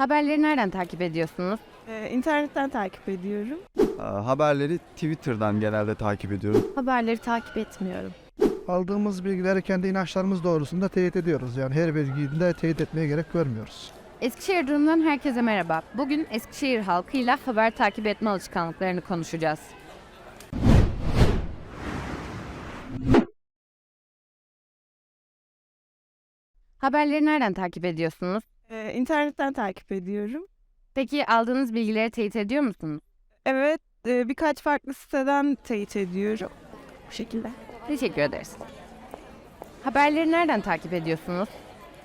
Haberleri nereden takip ediyorsunuz? Ee, internetten takip ediyorum. Ee, Haberleri Twitter'dan genelde takip ediyorum. Haberleri takip etmiyorum. Aldığımız bilgileri kendi inançlarımız doğrultusunda teyit ediyoruz. Yani her bilgiyi de teyit etmeye gerek görmüyoruz. Eskişehir Durum'dan herkese merhaba. Bugün Eskişehir halkıyla haber takip etme alışkanlıklarını konuşacağız. Haberleri nereden takip ediyorsunuz? Ee, internetten takip ediyorum. Peki aldığınız bilgileri teyit ediyor musunuz? Evet, e, birkaç farklı siteden teyit ediyorum. Bu şekilde. Teşekkür ederiz. Haberleri nereden takip ediyorsunuz?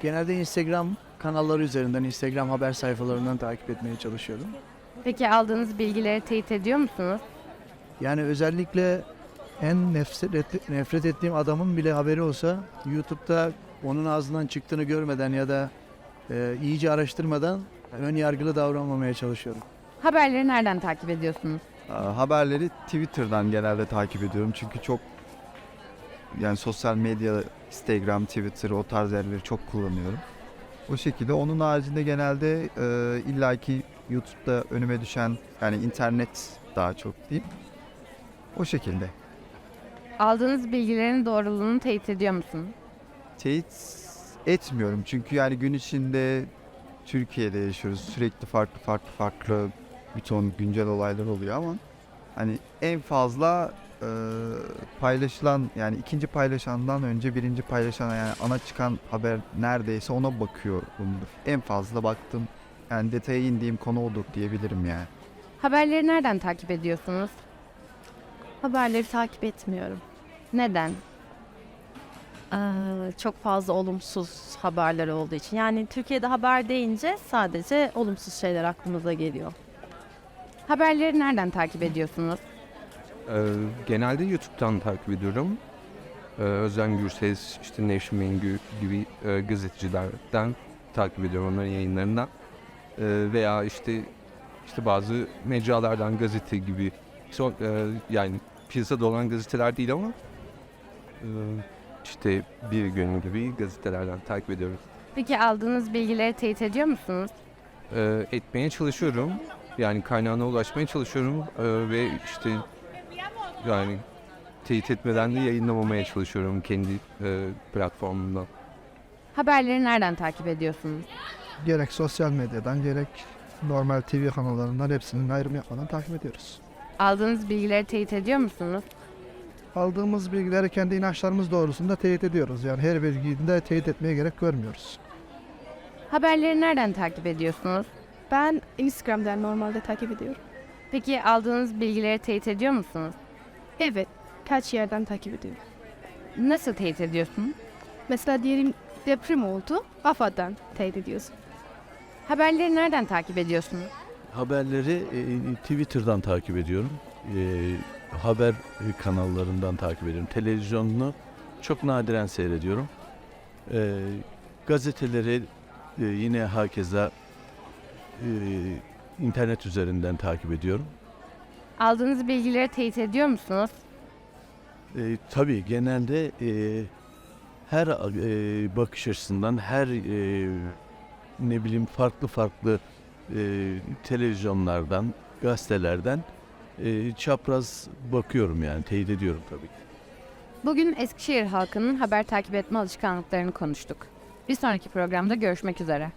Genelde Instagram kanalları üzerinden, Instagram haber sayfalarından takip etmeye çalışıyorum. Peki aldığınız bilgileri teyit ediyor musunuz? Yani özellikle en nefret, et- nefret ettiğim adamın bile haberi olsa YouTube'da onun ağzından çıktığını görmeden ya da e, iyice araştırmadan ön yargılı davranmamaya çalışıyorum. Haberleri nereden takip ediyorsunuz? Ee, Haberleri Twitter'dan genelde takip ediyorum. Çünkü çok yani sosyal medya, Instagram, Twitter o tarz yerleri çok kullanıyorum. O şekilde onun haricinde genelde e, illaki YouTube'da önüme düşen yani internet daha çok değil. O şekilde. Aldığınız bilgilerin doğruluğunu teyit ediyor musunuz? Teyit etmiyorum çünkü yani gün içinde Türkiye'de yaşıyoruz. Sürekli farklı farklı farklı bir ton güncel olaylar oluyor ama hani en fazla e, paylaşılan yani ikinci paylaşandan önce birinci paylaşana yani ana çıkan haber neredeyse ona bakıyorumdur. En fazla baktım yani detaya indiğim konu odur diyebilirim yani. Haberleri nereden takip ediyorsunuz? Haberleri takip etmiyorum. Neden? Ee, çok fazla olumsuz haberler olduğu için. Yani Türkiye'de haber deyince sadece olumsuz şeyler aklımıza geliyor. Haberleri nereden takip ediyorsunuz? Ee, genelde YouTube'dan takip ediyorum. Ee, Özlem Gürses, işte Nevşin Mengü gibi e, gazetecilerden takip ediyorum onların yayınlarından. Ee, veya işte işte bazı mecralardan gazete gibi son, e, yani piyasada olan gazeteler değil ama e, işte bir gün gibi gazetelerden takip ediyorum. Peki aldığınız bilgileri teyit ediyor musunuz? Ee, etmeye çalışıyorum. Yani kaynağına ulaşmaya çalışıyorum Ee, ve işte yani teyit etmeden de yayınlamamaya çalışıyorum kendi e, platformumdan. Haberleri nereden takip ediyorsunuz? Gerek sosyal medyadan gerek normal TV kanallarından hepsinin ayrım yapmadan takip ediyoruz. Aldığınız bilgileri teyit ediyor musunuz? Aldığımız bilgileri kendi inançlarımız doğrultusunda teyit ediyoruz. Yani her bilgiyi de teyit etmeye gerek görmüyoruz. Haberleri nereden takip ediyorsunuz? Ben Instagram'dan normalde takip ediyorum. Peki aldığınız bilgileri teyit ediyor musunuz? Evet, kaç yerden takip ediyorum. Nasıl teyit ediyorsunuz? Mesela diyelim deprem oldu, AFAD'dan teyit ediyorsun. Haberleri nereden takip ediyorsunuz? Haberleri e, Twitter'dan takip ediyorum. E, haber kanallarından takip ediyorum. Televizyonunu çok nadiren seyrediyorum. E, gazeteleri e, yine hakeza e, internet üzerinden takip ediyorum. Aldığınız bilgileri teyit ediyor musunuz? E, tabii genelde e, her e, bakış açısından her e, ne bileyim farklı farklı e, televizyonlardan, gazetelerden e, çapraz bakıyorum yani teyit ediyorum tabii ki. Bugün Eskişehir halkının haber takip etme alışkanlıklarını konuştuk. Bir sonraki programda görüşmek üzere.